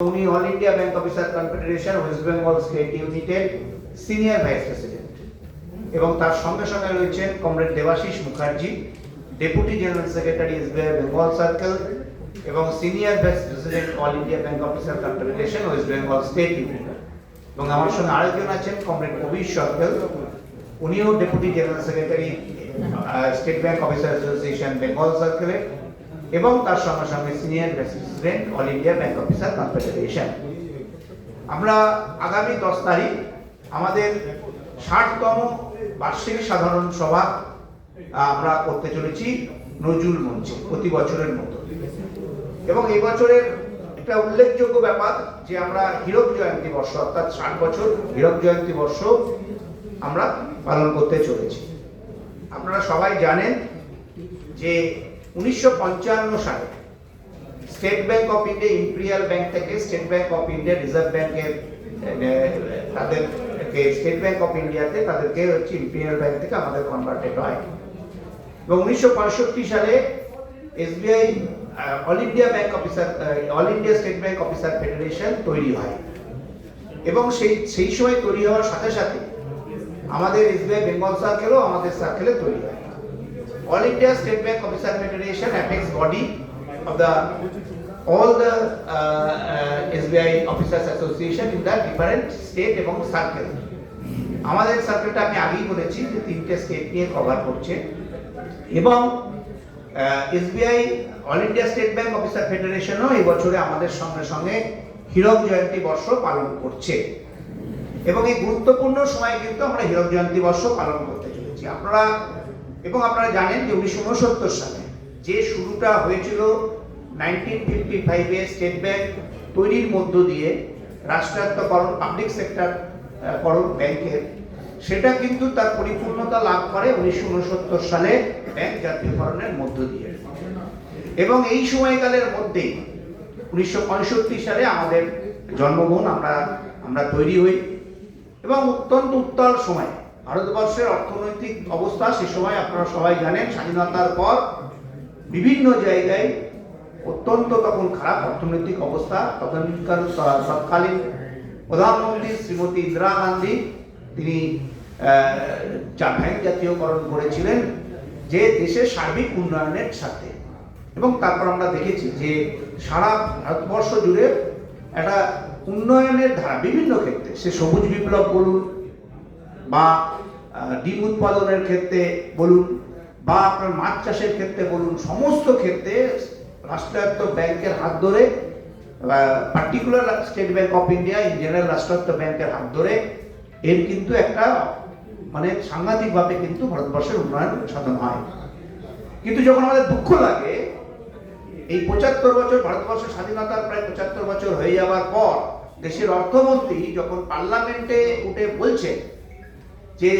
উনি all India bank officer confederation west Bengal state ইউনিটের senior vice president এবং তার সঙ্গে সঙ্গে রয়েছেন comrade Debashis Mukherjee deputy general secretary SBI Bengal circle এবং senior vice president all India bank officer confederation west Bengal state unit এবং আমার সঙ্গে আরেকজন আছেন কমরেড কবির সরকার। উনিও deputy general secretary state bank officer association Bengal সার্কেলে এবং তার সঙ্গে সঙ্গে senior vice president all India bank officer confederation. আমরা আগামী দশ তারিখ আমাদের ষাটতম বার্ষিক সাধারণ সভা আমরা করতে চলেছি নজরুল মঞ্চে প্রতি বছরের মতো। এবং এই বছরের একটা উল্লেখযোগ্য ব্যাপার যে আমরা হীরক জয়ন্তী বর্ষ, অর্থাৎ ষাট বছর হীরক জয়ন্তী বর্ষ আমরা পালন করতে চলেছি। আপনারা সবাই জানেন যে উনিশশো পঞ্চান্ন সালে state bank of India, imperial bank থেকে state bank of India reserve ব্যাংকের তাদের স্টেট ব্যাংক অফ ইন্ডিয়াতে তাদেরকে হচ্ছে ইম্পেরিয়াল ব্যাংক থেকে আমাদের কনভার্টেড হয়। এবং উনিশশো পঁয়ষট্টি সালে SBI all India bank officer all India state bank officer federation তৈরি হয়। এবং সেই সেই সময় তৈরি হওয়ার সাথে সাথে আমাদের এসবিআই বেঙ্গল সার্কেলও আমাদের সার্কেলে তৈরি হয়। All India State Bank Officer Federation apex body of the all the uh, uh, SBI Officers Association in the different state এবং সার্কেল আমাদের সার্কেলটা আমি আগেই বলেছি যে তিনটে স্টেট নিয়ে কভার করছে। এবং SBI all India state bank officer ফেডারেশনও এই বছরে আমাদের সঙ্গে সঙ্গে হীরক জয়ন্তী বর্ষ পালন করছে। এবং এই গুরুত্বপূর্ণ সময় কিন্তু আমরা হীরক জয়ন্তী বর্ষ পালন করতে চলেছি। আপনারা এবং আপনারা জানেন যে উনিশশো উনসত্তর সালে যে শুরুটা হয়েছিল নাইনটিন ফিফটি ফাইভে স্টেট ব্যাংক তৈরির মধ্য দিয়ে রাষ্ট্রায়ত্তকরণ, পাবলিক সেক্টর করণ ব্যাংকের, সেটা কিন্তু তার পরিপূর্ণতা লাভ করে উনিশশো উনসত্তর সালে ব্যাংক জাতীয়করণের মধ্য দিয়ে। এবং এই সময়কালের মধ্যেই উনিশশো পঁয়ষট্টি সালে আমাদের জন্মগ্রহণ আমরা আমরা তৈরি হই। এবং অত্যন্ত উত্তাল সময় ভারতবর্ষের অর্থনৈতিক অবস্থা সে সময় আপনারা সবাই জানেন, স্বাধীনতার পর বিভিন্ন জায়গায় অত্যন্ত তখন খারাপ অর্থনৈতিক অবস্থা। তখনকার তৎকালীন প্রধানমন্ত্রী শ্রীমতী ইন্দিরা গান্ধী, তিনি ব্যাংক জাতীয়করণ করেছিলেন যে দেশের সার্বিক উন্নয়নের সাথে এবং তারপর আমরা দেখেছি যে সারা ভারতবর্ষ জুড়ে একটা উন্নয়নের ধারা বিভিন্ন ক্ষেত্রে, সে সবুজ বিপ্লব বলুন বা ডিম উৎপাদনের ক্ষেত্রে বলুন বা আপনার মাছ চাষের ক্ষেত্রে বলুন, সমস্ত ক্ষেত্রে রাষ্ট্রায়ত্ত ব্যাংকের হাত ধরে particular state bank of India in general রাষ্ট্রায়ত্ত ব্যাংকের হাত ধরে, এর কিন্তু একটা মানে সাংঘাতিকভাবে কিন্তু ভারতবর্ষের উন্নয়ন সাধন হয়। কিন্তু যখন আমাদের দুঃখ লাগে, এই পঁচাত্তর বছর ভারতবর্ষের স্বাধীনতার প্রায় পঁচাত্তর বছর হয়ে যাওয়ার পর দেশের অর্থমন্ত্রী যখন পার্লামেন্টে উঠে বলছে যে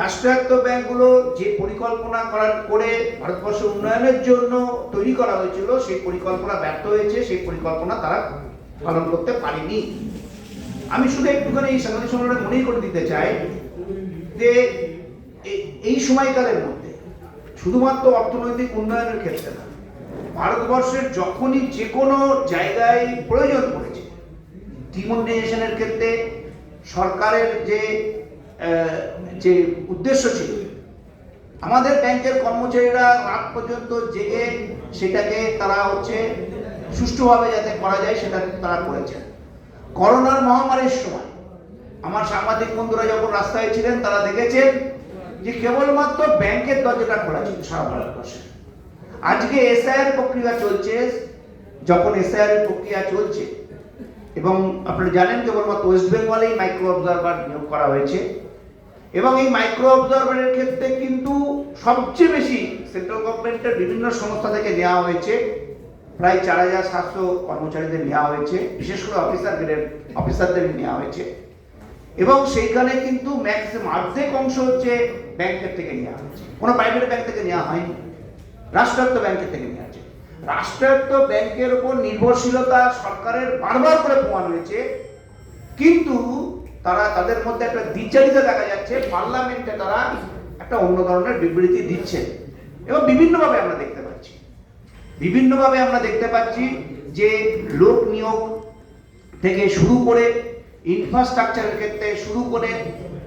রাষ্ট্রায়ত্ত ব্যাংকগুলো যে পরিকল্পনা করার করে ভারতবর্ষ উন্নয়নের জন্য তৈরি করা হয়েছিল, সেই পরিকল্পনা ব্যর্থ হয়েছে, সেই পরিকল্পনা তারা পালন করতে পারেনি। আমি শুধু একটুখানি এই সাংবাদিক সম্মেলনে মনেই করে দিতে চাই যে এই সময়কালের মধ্যে শুধুমাত্র অর্থনৈতিক উন্নয়নের ক্ষেত্রে না, ভারতবর্ষের যখনই যে কোনো জায়গায় প্রয়োজন পড়েছে ডিমনিটাইজেশনের ক্ষেত্রে সরকারের যে যে উদ্দেশ্য ছিল। আমাদের ব্যাংকের কর্মচারীরা রাত পর্যন্ত জেগে সেটাকে তারা হচ্ছে সুষ্ঠুভাবে যাতে করা যায় সেটা তারা করেছেন। করোনার মহামারীর সময় আমার সাংবাদিক বন্ধুরা যখন রাস্তায় ছিলেন, তারা দেখেছেন যে কেবলমাত্র ব্যাংকের দরজাটা খোলা ছিল সারা ভারতবর্ষে। আজকে এসআইআর প্রক্রিয়া চলছে, যখন এসআইআর প্রক্রিয়া চলছে, এবং আপনারা জানেন কেবলমাত্র ওয়েস্ট বেঙ্গলেই মাইক্রো অবজারভার নিয়োগ করা হয়েছে। এবং এই মাইক্রো অবজারভারের ক্ষেত্রে কিন্তু সবচেয়ে বেশি সেন্ট্রাল গভর্নমেন্টের বিভিন্ন সংস্থা থেকে নেওয়া হয়েছে। প্রায় চার হাজার সাতশো কর্মচারীদের নেওয়া হয়েছে। বিশেষ করে অফিসারদের অফিসারদের নেওয়া হয়েছে। এবং সেইখানে কিন্তু ম্যাক্সিমাম অর্ধেক অংশ হচ্ছে ব্যাংকের থেকে নেওয়া হয়েছে। কোনো প্রাইভেট ব্যাংক থেকে নেওয়া হয়নি। রাষ্ট্রায়ত্ত ব্যাংকের থেকে নেওয়া হয়েছে। রাষ্ট্রায়ত্ত ব্যাংকের উপর নির্ভরশীলতা সরকারের বারবার করে প্রমাণ হয়েছে। কিন্তু তারা তাদের মধ্যে একটা দ্বিচারিতা দেখা যাচ্ছে, পার্লামেন্টে তারা একটা অন্য ধরনের বিবৃতি দিচ্ছে। এবং বিভিন্নভাবে আমরা দেখতে পাচ্ছি। বিভিন্নভাবে আমরা দেখতে পাচ্ছি যে লোক নিয়োগ থেকে শুরু করে ইনফ্রাস্ট্রাকচারের ক্ষেত্রে শুরু করে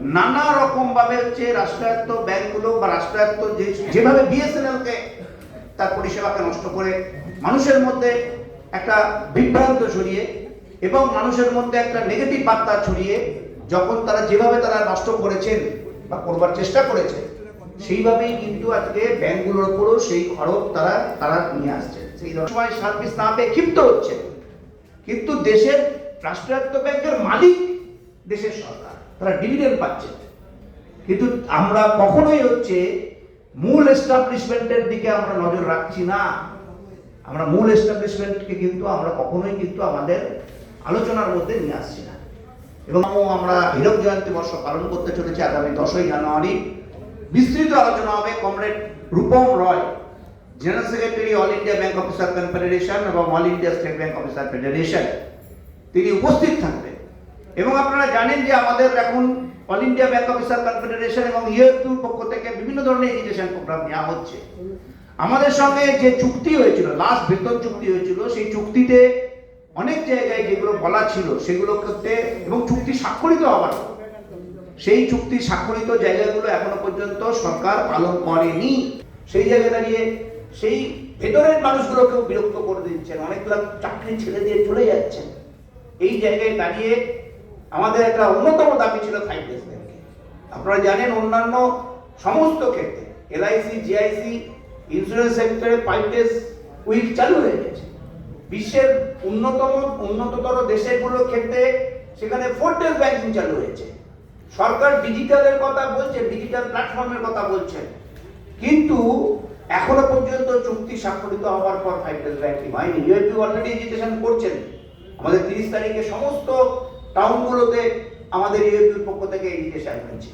নানা রকম ভাবে হচ্ছে রাষ্ট্রায়ত্ত ব্যাংকগুলো বা রাষ্ট্রায়ত্ত যে, যেভাবে বিএসএনএলকে তার পরিষেবাকে নষ্ট করে মানুষের মধ্যে একটা বিভ্রান্ত ছড়িয়ে এবং মানুষের মধ্যে একটা নেগেটিভ বার্তা ছড়িয়ে যখন তারা যেভাবে তারা নষ্ট করেছেন বা করবার চেষ্টা করেছে, সেইভাবেই কিন্তু আজকে ব্যাংকগুলোর উপরও সেই খরচ তারা তারা নিয়ে আসছে। সেই সময় সার্ভিস না পেয়ে ক্ষিপ্ত হচ্ছে। কিন্তু দেশের রাষ্ট্রায়ত্ত ব্যাংকের মালিক দেশের সরকার, তারা ডিভিডেন্ড পাচ্ছে। কিন্তু আমরা কখনোই হচ্ছে মূল এস্টাবলিশমেন্টের দিকে আমরা নজর রাখছি না। আমরা মূল এস্টাবলিশমেন্টকে কিন্তু আমরা কখনোই কিন্তু আমাদের আলোচনার মধ্যে নিয়ে আসছি না। এবং আমরা হীরক জয়ন্তী বর্ষ পালন করতে চলেছি আগামী দশই জানুয়ারি। বিস্তৃত আলোচনা হবে comrade Rupam Roy, general secretary all India bank officer confederation এবং all India state bank officer federation. তিনি উপস্থিত থাকবেন এবং আপনারা জানেন যে আমাদের এখন all India bank officer confederation এবং ইউএফিউর পক্ষ থেকে বিভিন্ন ধরনের এডুকেশন প্রোগ্রাম নেওয়া হচ্ছে। আমাদের সঙ্গে যে চুক্তি হয়েছিল লাস্ট বেতন চুক্তি হয়েছিল, সেই চুক্তিতে অনেক জায়গায় যেগুলো বলা ছিল, সেগুলো করতে এবং চুক্তি স্বাক্ষরিত হবার সেই চুক্তি স্বাক্ষরিত জায়গাগুলো এখনও পর্যন্ত সরকার পালন করেনি। সেই জায়গায় দাঁড়িয়ে সেই ভেতরের মানুষগুলোকেও বিরক্ত করে দিচ্ছেন, অনেকগুলো চাকরি ছেড়ে দিয়ে চলে যাচ্ছেন। এই জায়গায় দাঁড়িয়ে আমাদের একটা অন্যতম দাবি ছিল ফাইভ ডেজ ব্যাংকে আপনারা জানেন অন্যান্য সমস্ত ক্ষেত্রে এলআইসি জিআইসি ইন্স্যুরেন্স সেক্টরে ফাইভ ডেজ উইক চালু হয়ে গেছে। বিশ্বের উন্নতম, উন্নততর দেশগুলোর ক্ষেত্রে সেখানে ফোর ডেজ ব্যাংকিং চালু হয়েছে। সরকার ডিজিটালের কথা বলছে ডিজিটাল প্ল্যাটফর্মের কথা বলছেন কিন্তু এখনও পর্যন্ত চুক্তি স্বাক্ষরিত হওয়ার পর ফাইভ ডেজ ব্যাংকিং হয়নি ইউএপি অলরেডি এজিটেশন করছেন। আমাদের তিরিশ তারিখে সমস্ত টাউনগুলোতে আমাদের ইউএপির পক্ষ থেকে এজিটেশন হয়েছে।